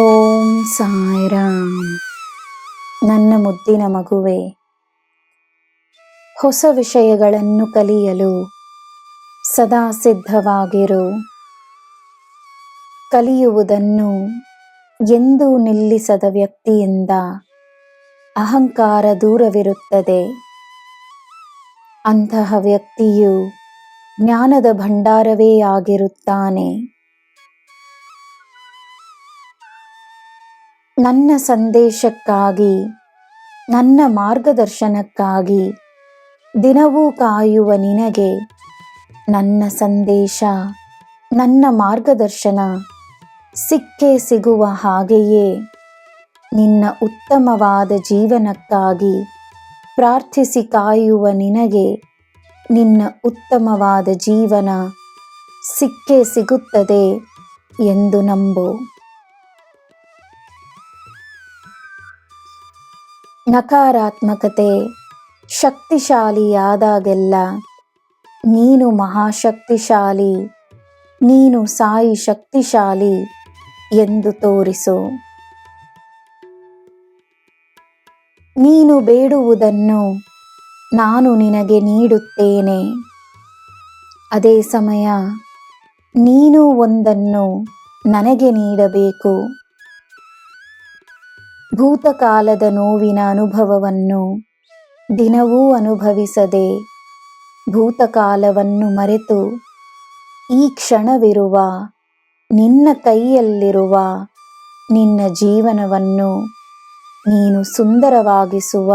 ಓಂ ಸಾಯಿರಾಮ್. ನನ್ನ ಮುದ್ದಿನ ಮಗುವೆ, ಹೊಸ ವಿಷಯಗಳನ್ನು ಕಲಿಯಲು ಸದಾ ಸಿದ್ಧವಾಗಿರು. ಕಲಿಯುವುದನ್ನು ಎಂದೂ ನಿಲ್ಲಿಸದ ವ್ಯಕ್ತಿಯಿಂದ ಅಹಂಕಾರ ದೂರವಿರುತ್ತದೆ. ಅಂತಹ ವ್ಯಕ್ತಿಯು ಜ್ಞಾನದ ಭಂಡಾರವೇ ಆಗಿರುತ್ತಾನೆ. ನನ್ನ ಸಂದೇಶಕ್ಕಾಗಿ, ನನ್ನ ಮಾರ್ಗದರ್ಶನಕ್ಕಾಗಿ ದಿನವೂ ಕಾಯುವ ನಿನಗೆ ನನ್ನ ಸಂದೇಶ, ನನ್ನ ಮಾರ್ಗದರ್ಶನ ಸಿಕ್ಕೇ ಸಿಗುವ ಹಾಗೆಯೇ ನಿನ್ನ ಉತ್ತಮವಾದ ಜೀವನಕ್ಕಾಗಿ ಪ್ರಾರ್ಥಿಸಿ ಕಾಯುವ ನಿನಗೆ ನಿನ್ನ ಉತ್ತಮವಾದ ಜೀವನ ಸಿಕ್ಕೇ ಸಿಗುತ್ತದೆ ಎಂದು ನಂಬು. ನಕಾರಾತ್ಮಕತೆ ಶಕ್ತಿಶಾಲಿಯಾದಾಗೆಲ್ಲ ನೀನು ಮಹಾಶಕ್ತಿಶಾಲಿ, ನೀನು ಸಾಯಿ ಶಕ್ತಿಶಾಲಿ ಎಂದು ತೋರಿಸು. ನೀನು ಬೇಡುವುದನ್ನು ನಾನು ನಿನಗೆ ನೀಡುತ್ತೇನೆ. ಅದೇ ಸಮಯ ನೀನು ಒಂದನ್ನು ನನಗೆ ನೀಡಬೇಕು. ಭೂತಕಾಲದ ನೋವಿನ ಅನುಭವವನ್ನು ದಿನವೂ ಅನುಭವಿಸದೆ ಭೂತಕಾಲವನ್ನು ಮರೆತು ಈ ಕ್ಷಣವಿರುವ ನಿನ್ನ ಕೈಯಲ್ಲಿರುವ ನಿನ್ನ ಜೀವನವನ್ನು ನೀನು ಸುಂದರವಾಗಿಸುವ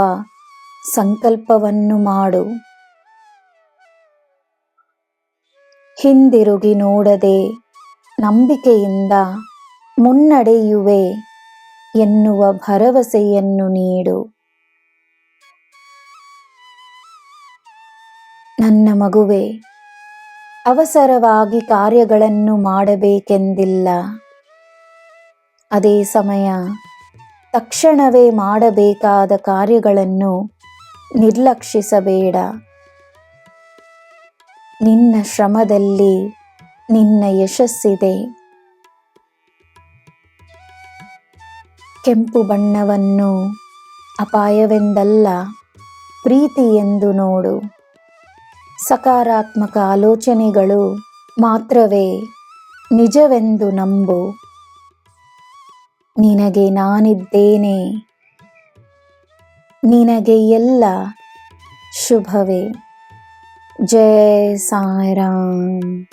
ಸಂಕಲ್ಪವನ್ನು ಮಾಡು. ಹಿಂದಿರುಗಿ ನೋಡದೆ ನಂಬಿಕೆಯಿಂದ ಮುನ್ನಡೆಯುವೆ. ಎನ್ನುವ ಭರವಸೆಯನ್ನು ನೀಡು. ನನ್ನ ಮಗುವೆ, ಅವಸರವಾಗಿ ಕಾರ್ಯಗಳನ್ನು ಮಾಡಬೇಕೆಂದಿಲ್ಲ. ಅದೇ ಸಮಯ ತಕ್ಷಣವೇ ಮಾಡಬೇಕಾದ ಕಾರ್ಯಗಳನ್ನು ನಿರ್ಲಕ್ಷಿಸಬೇಡ. ನಿನ್ನ ಶ್ರಮದಲ್ಲಿ ನಿನ್ನ ಯಶಸ್ಸಿದೆ. ಕೆಂಪು ಬಣ್ಣವನ್ನು ಅಪಾಯವೆಂದಲ್ಲ ಪ್ರೀತಿ ಎಂದು ನೋಡು. ಸಕಾರಾತ್ಮಕ ಆಲೋಚನೆಗಳು ಮಾತ್ರವೇ ನಿಜವೆಂದು ನಂಬು. ನಿನಗೆ ನಾನಿದ್ದೇನೆ. ನಿನಗೆ ಎಲ್ಲ ಶುಭವೇ. ಜಯ ಸಾಯಿರಾಮ್.